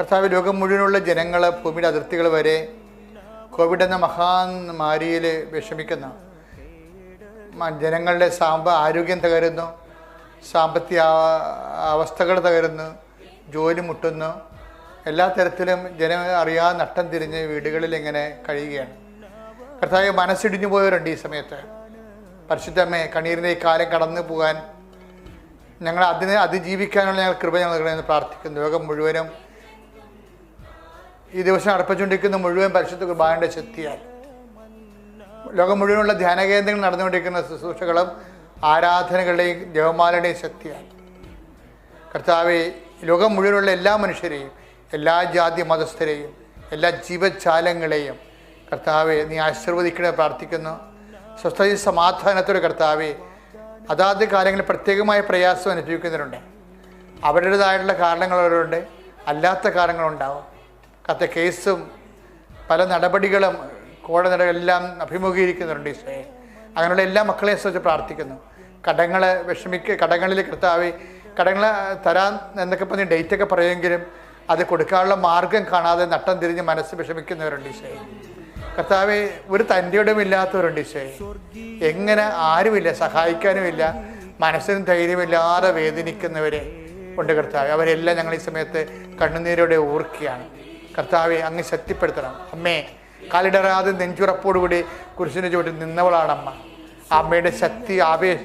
കർത്താവ് ലോകം മുഴുവനുള്ള ജനങ്ങൾ ഭൂമിയുടെ അതിർത്തികൾ വരെ കോവിഡ് എന്ന മഹാമാരിയിൽ വിഷമിക്കുന്ന ജനങ്ങളുടെ സാമ്പ ആരോഗ്യം തകരുന്നു സാമ്പത്തിക അവസ്ഥകൾ തകരുന്നു ജോലി മുട്ടുന്നു. എല്ലാ തരത്തിലും ജനം അറിയാതെ നട്ടം തിരിഞ്ഞ് വീടുകളിൽ ഇങ്ങനെ കഴിയുകയാണ്. കർത്താവ് മനസ്സിടിഞ്ഞു പോയവരുണ്ട് ഈ സമയത്ത്. പരിശുദ്ധമ്മേ കണ്ണീരിന്റെ ഈ കാലം കടന്നു പോകാൻ ഞങ്ങൾ അതിനെ അതിജീവിക്കാനുള്ള ഞങ്ങൾ കൃപ ഞങ്ങൾ പ്രാർത്ഥിക്കുന്നു. ലോകം മുഴുവനും ഈ ദിവസം അർപ്പിച്ചുകൊണ്ടിരിക്കുന്ന മുഴുവൻ പരിശുദ്ധ കുർബാനയുടെ ശക്തിയാൽ ലോകം മുഴുവനുള്ള ധ്യാന കേന്ദ്രങ്ങൾ നടന്നുകൊണ്ടിരിക്കുന്ന ശുശ്രൂഷകളും ആരാധനകളുടെയും ജപമാലയുടെയും ശക്തിയാൽ കർത്താവെ ലോകം മുഴുവനുള്ള എല്ലാ മനുഷ്യരെയും എല്ലാ ജാതി മതസ്ഥരെയും എല്ലാ ജീവജാലങ്ങളെയും കർത്താവെ നീ ആശീർവദിക്കണേ പ്രാർത്ഥിക്കുന്നു. സ്വസ്ഥ സമാധാനത്തോടെ കർത്താവെ അതാത് കാലങ്ങളിൽ പ്രത്യേകമായ പ്രയാസം അനുഭവിക്കുന്നവരുണ്ട്. അവരുടേതായിട്ടുള്ള കാരണങ്ങളുണ്ട് അല്ലാത്ത കാരണങ്ങളുണ്ടാവും. കത്ത കേസും പല നടപടികളും കോടതി നടപടികളെല്ലാം അഭിമുഖീകരിക്കുന്നുണ്ട് ഈശോയെ അങ്ങനെയുള്ള എല്ലാ മക്കളെയും സംബന്ധിച്ച് പ്രാർത്ഥിക്കുന്നു. കടങ്ങൾ വിഷമിക്ക കടങ്ങളിൽ കർത്താവ് കടങ്ങൾ തരാൻ എന്നൊക്കെ പറഞ്ഞ് ഡേറ്റൊക്കെ പറയുമെങ്കിലും അത് കൊടുക്കാനുള്ള മാർഗം കാണാതെ നട്ടം തിരിഞ്ഞ് മനസ്സ് വിഷമിക്കുന്നവരുണ്ട് ഈശോയെ കർത്താവെ ഒരു തന്റെയോടും ഇല്ലാത്തവരുണ്ട് ഈശോയെ എങ്ങനെ ആരുമില്ല സഹായിക്കാനുമില്ല മനസ്സിനും ധൈര്യമില്ലാതെ വേദനിക്കുന്നവരെ ഉണ്ട് കർത്താവ്. അവരെല്ലാം ഞങ്ങൾ ഈ സമയത്ത് കണ്ണുനീരോടെ ഓർക്കുകയാണ്. കർത്താവെ അങ്ങ് ശക്തിപ്പെടുത്തണം. അമ്മേ കാലിടറാതെ നെഞ്ചുറപ്പോടുകൂടി കുരിശിന്റെ ചുവട്ടിൽ നിന്നവളാണ് അമ്മ. അമ്മയുടെ ശക്തി ആവേശ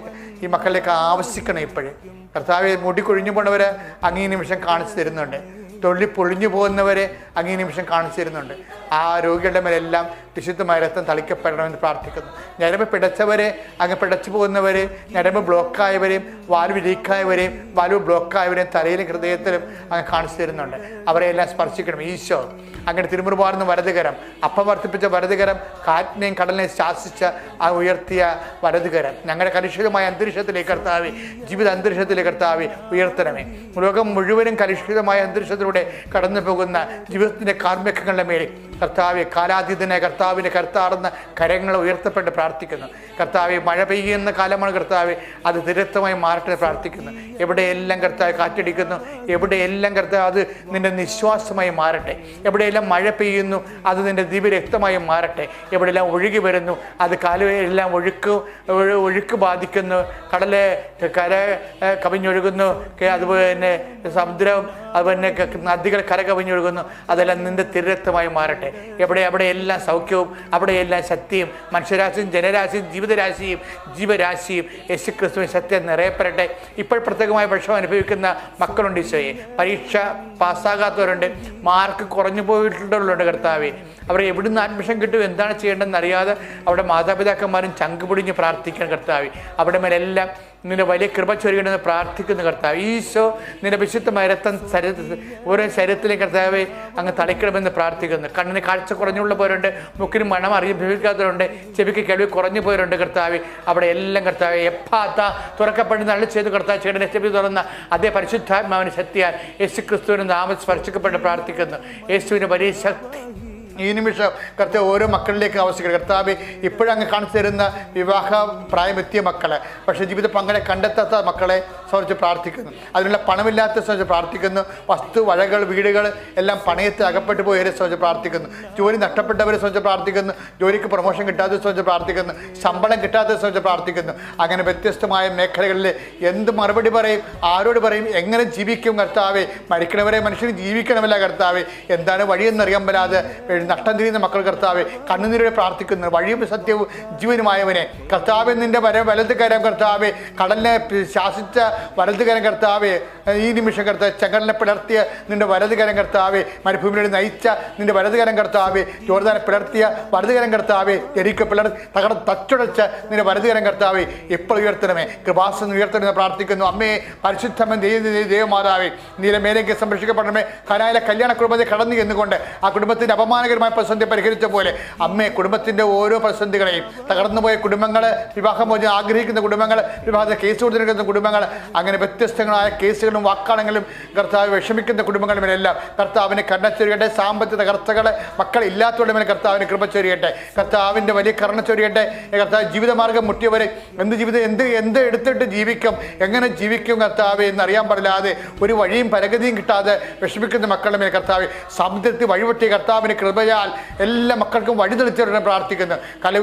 ഈ മക്കളിലേക്ക് ആവശ്യിക്കണം ഇപ്പോഴേ. കർത്താവെ മുടി കൊഴിഞ്ഞു പോണവരെ അങ്ങേ നിമിഷം കാണിച്ചു തരുന്നുണ്ട്. തൊള്ളി പൊളിഞ്ഞു പോകുന്നവരെ അങ്ങേ നിമിഷം കാണിച്ചു തരുന്നുണ്ട്. ആ രോഗികളുടെ മേലെല്ലാം വിശുദ്ധമായ രക്തം തളിക്കപ്പെടണമെന്ന് പ്രാർത്ഥിക്കുന്നു. ഞരമ്പ് പിടച്ചവരെ അങ്ങ് പിടച്ചു പോകുന്നവരെ ഞരമ്പ് ബ്ലോക്കായവരെയും വാൽവ് ലീക്കായവരെയും വാൽവ് ബ്ലോക്കായവരെയും തലയിലും ഹൃദയത്തിലും അങ്ങ് കാണിച്ചു തരുന്നുണ്ട്. അവരെ എല്ലാം സ്പർശിക്കണം. ഈശോ അങ്ങനെ തിരുമുറുപാർന്ന് വലതുകരം അപ്പം വർദ്ധിപ്പിച്ച വലതുകരം കാറ്റിനെയും കടലിനെയും ശാസിച്ച ആ ഉയർത്തിയ വലതുകരം. ഞങ്ങളുടെ കലുഷിതമായ അന്തരീക്ഷത്തിലേക്ക് കർത്താവി ജീവിത അന്തരീക്ഷത്തിലേക്ക് കർത്താവി ഉയർത്തണമേ. ലോകം മുഴുവനും കലുഷിതമായ അന്തരീക്ഷത്തിലൂടെ കടന്നു പോകുന്ന ജീവിതത്തിന്റെ കാർമ്മികങ്ങളുടെ മേൽ കർത്താവി കാലാതീതനെ കർത്താവിന്റെ കർത്താറുന്ന കരങ്ങൾ ഉയർത്തപ്പെട്ട് പ്രാർത്ഥിക്കുന്നു. കർത്താവെ മഴ പെയ്യുന്ന കാലമാണ് കർത്താവെ അത് തിരക്തമായി മാറട്ടെ പ്രാർത്ഥിക്കുന്നു. എവിടെയെല്ലാം കർത്താവ് കാറ്റടിക്കുന്നു എവിടെയെല്ലാം കർത്താവ് അത് നിന്റെ നിശ്വാസമായി മാറട്ടെ. എവിടെയെല്ലാം മഴ പെയ്യുന്നു അത് നിന്റെ ദിവ്യരക്തമായി മാറട്ടെ. എവിടെയെല്ലാം ഒഴുകി വരുന്നു അത് കാലുവെല്ലാം ഒഴുക്ക് ഒഴു- ഒഴുക്ക് ബാധിക്കുന്നു. കടലെ കര കവിഞ്ഞൊഴുകുന്നു. അതുപോലെ തന്നെ സമുദ്രം അതുപോലെ നദികൾ കരകവിഞ്ഞൊഴുകുന്നു. അതെല്ലാം നിന്റെ തിരക്തമായി മാറട്ടെ. എവിടെ എല്ലാ സൗഖ്യവും അവിടെയെല്ലാം ശക്തിയും മനുഷ്യരാശിയും ജനരാശിയും ജീവിതരാശിയും ജീവരാശിയും യേശു ക്രിസ്തുവിൻ സത്യം നിറയപ്പെടട്ടെ. ഇപ്പോൾ പ്രത്യേകമായ വിഷമം അനുഭവിക്കുന്ന മക്കളുണ്ട് ഈശോയെ. പരീക്ഷ പാസ്സാകാത്തവരുണ്ട്. മാർക്ക് കുറഞ്ഞു പോയിട്ടുള്ളവരുണ്ട് കർത്താവെ. അവരെ എവിടുന്ന് അഡ്മിഷൻ കിട്ടും എന്താണ് ചെയ്യേണ്ടതെന്ന് അറിയാതെ അവിടെ മാതാപിതാക്കന്മാരും ചങ്ക് പിടിഞ്ഞ് പ്രാർത്ഥിക്കണം കർത്താവെ. അവിടെ മേലെല്ലാം നിന്റെ വലിയ കൃപ ചൊരിയണമെന്ന് പ്രാർത്ഥിക്കുന്നു കർത്താവ്. ഈശോ നിന്റെ വിശുദ്ധമായ രക്തം ശരീരത്തിൽ ഓരോ ശരീരത്തിലെ കർത്താവെ അങ്ങ് തളിക്കണമെന്ന് പ്രാർത്ഥിക്കുന്നു. കണ്ണിന് കാഴ്ച കുറഞ്ഞുള്ള പോരുണ്ട് മുക്കിന് മണം അറിയിക്കാത്തവരുണ്ട് ചെവിക്ക് കേൾവി കുറഞ്ഞു പോയവരുണ്ട് കർത്താവ്. അവിടെ എല്ലാം കർത്താവ് എപ്പാത്ത തുറക്കപ്പെടുന്ന അള്ളി ചെയ്ത് കർത്താവ് ചേട്ടനെ ചെവി തുറന്ന അതേ പരിശുദ്ധാത്മാവിന് ശക്തിയാൽ യേശു ക്രിസ്തുവിന് നാമം സ്പർശിക്കപ്പെട്ട് പ്രാർത്ഥിക്കുന്നു. യേശുവിന് വലിയ ശക്തി. ഈ നിമിഷം കർത്താവ് ഓരോ മക്കളിലേക്ക് ആവശ്യപ്പെടുക കർത്താവ് ഇപ്പോഴങ്ങ് കാണിച്ചു തരുന്ന വിവാഹ പ്രായമെത്തിയ മക്കളെ. പക്ഷേ ജീവിത പങ്കാളെ കണ്ടെത്താത്ത മക്കളെ സംബന്ധിച്ച് പ്രാർത്ഥിക്കുന്നു. അതിനുള്ള പണമില്ലാത്ത സംബന്ധിച്ച് പ്രാർത്ഥിക്കുന്നു. വസ്തു വഴകൾ വീടുകൾ എല്ലാം പണയത്തിൽ അകപ്പെട്ടു പോയവരെ സംബന്ധിച്ച് പ്രാർത്ഥിക്കുന്നു. ജോലി നഷ്ടപ്പെട്ടവരെ സംബന്ധിച്ച് പ്രാർത്ഥിക്കുന്നു. ജോലിക്ക് പ്രൊമോഷൻ കിട്ടാതെ സംബന്ധിച്ച് പ്രാർത്ഥിക്കുന്നു. ശമ്പളം കിട്ടാതെ സംബന്ധിച്ച് പ്രാർത്ഥിക്കുന്നു. അങ്ങനെ വ്യത്യസ്തമായ മേഖലകളിൽ എന്ത് മറുപടി പറയും? ആരോട് പറയും? എങ്ങനെ ജീവിക്കും കർത്താവേ? മരിക്കണവരെ മനുഷ്യന് ജീവിക്കണമല്ല കർത്താവേ. എന്താണ് വഴിയെന്നറിയാൻ പറ്റാതെ നഷ്ടം തിരിയുന്ന മക്കൾ കർത്താവെ കണ്ണുനീരോടെ പ്രാർത്ഥിക്കുന്നു. വഴിയും സത്യവും ജീവനുമായവനെ. കർത്താവെ നിന്റെ വര വലത് കരം കർത്താവെ കടലിനെ ശാസിച്ച വലത് കരം കർത്താവെ ഈ നിമിഷം കർത്താവ് ചകലിനെ പിളർത്തിയ നിന്റെ വലത് കരം കർത്താവെ മരുഭൂമിയിലൂടെ നയിച്ച നിന്റെ വലത് കരം കർത്താവെ ജോർദാനെ പിളർത്തിയ വലത് കരം കർത്താവെ എരിക്ക പിളർ തകട തച്ചുടച്ച നിന്റെ വലത് കരം കർത്താവെ ഇപ്പോൾ ഉയർത്തണമേ? കൃപാസം ഉയർത്തണമെന്ന് പ്രാർത്ഥിക്കുന്നു. അമ്മേ പരിശുദ്ധമൻ ദൈവം ദൈവമാതാവേ നീല മേലേക്ക് സംരക്ഷിക്കപ്പെടണമേ. കനായിലെ കല്യാണ കുടുംബത്തെ കടന്നു എന്നുകൊണ്ട് ആ കുടുംബത്തിന്റെ അപമാനകര ആരോഗ്യകരമായ പ്രതിസന്ധി പരിഹരിച്ച പോലെ അമ്മയെ കുടുംബത്തിന്റെ ഓരോ പ്രതിസന്ധികളെയും തകർന്നുപോയ കുടുംബങ്ങൾ വിവാഹമോചനം ആഗ്രഹിക്കുന്ന കുടുംബങ്ങൾ വിവാഹത്തെ കേസ് കൊടുത്തിരിക്കുന്ന കുടുംബങ്ങൾ അങ്ങനെ വ്യത്യസ്തങ്ങളായ കേസുകളും വാക്കാണെങ്കിലും കർത്താവ് വിഷമിക്കുന്ന കുടുംബങ്ങളുമെല്ലാം കർത്താവിന് കരുണ ചൊരിയട്ടെ സാമ്പത്തിക തകർച്ചകൾ മക്കളില്ലാത്തവരുടെ മേലെ കർത്താവിന് കൃപ ചൊരിയട്ടെ കർത്താവിന്റെ വലിയ കരുണ ചൊരിയട്ടെ കർത്താവ് ജീവിതമാർഗം മുട്ടിയവരെ എന്ത് ജീവിതം എന്ത് എന്ത് എടുത്തിട്ട് ജീവിക്കും എങ്ങനെ ജീവിക്കും കർത്താവ് എന്നറിയാൻ പാടില്ലാതെ ഒരു വഴിയും പരഗതിയും കിട്ടാതെ വിഷമിക്കുന്ന മക്കളുടെ മേൽ കർത്താവ് സാമ്പത്തിക വഴിവെട്ടിയ കർത്താവിന് കൃപയാൽ എല്ലാ മക്കൾക്കും വഴി തെളിച്ചവരുടെ പ്രാർത്ഥിക്കുന്നു കല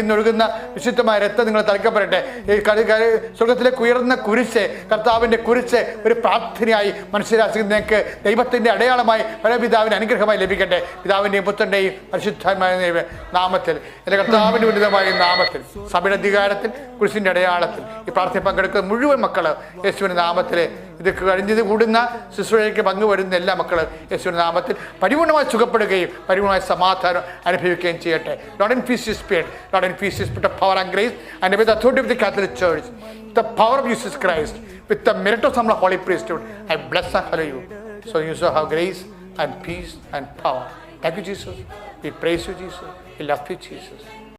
നിന്ന് ഒഴുകുന്ന വിശുദ്ധമായ രക്തം നിങ്ങൾ തളിക്കപ്പെടട്ടെ. ഈ കളി സ്വർഗത്തിലേക്ക് ഉയർന്ന കുരിശ് കർത്താവിന്റെ കുരിശ് ഒരു പ്രാർത്ഥനയായി മനസ്സിലാക്കുന്നതിലേക്ക് ദൈവത്തിന്റെ അടയാളമായി പരപിതാവിന് അനുഗ്രഹമായി ലഭിക്കട്ടെ. പിതാവിന്റെയും പുത്രന്റെയും പരിശുദ്ധമായ നാമത്തിൽ. എന്റെ കർത്താവിന്റെ ഉന്നതമായ നാമത്തിൽ സഭയുടെ അധികാരത്തിൽ കുരിശിന്റെ അടയാളത്തിൽ ഈ പ്രാർത്ഥന പങ്കെടുക്കുന്ന മുഴുവൻ മക്കൾ യേശുവിന്റെ നാമത്തിൽ ഇത് കഴിഞ്ഞത് കൂടുന്ന ശുശ്രൂഷയ്ക്ക് പങ്കുവരുന്ന എല്ലാ മക്കളും യേശുവിന്റെ നാമത്തിൽ പരിപൂർണമായി സുഖപ്പെടുകയും പരിപൂർണമായ സമാധാനം അനുഭവിക്കുകയും ചെയ്യട്ടെ Lord in fees speed Lord in fees speed power and grace and with authority of the Catholic church the power of Jesus Christ, with the merit of some holy priesthood, I bless and hallow you. So you shall have grace and peace and power. Thank you, Jesus. We praise you, Jesus. We love you, Jesus.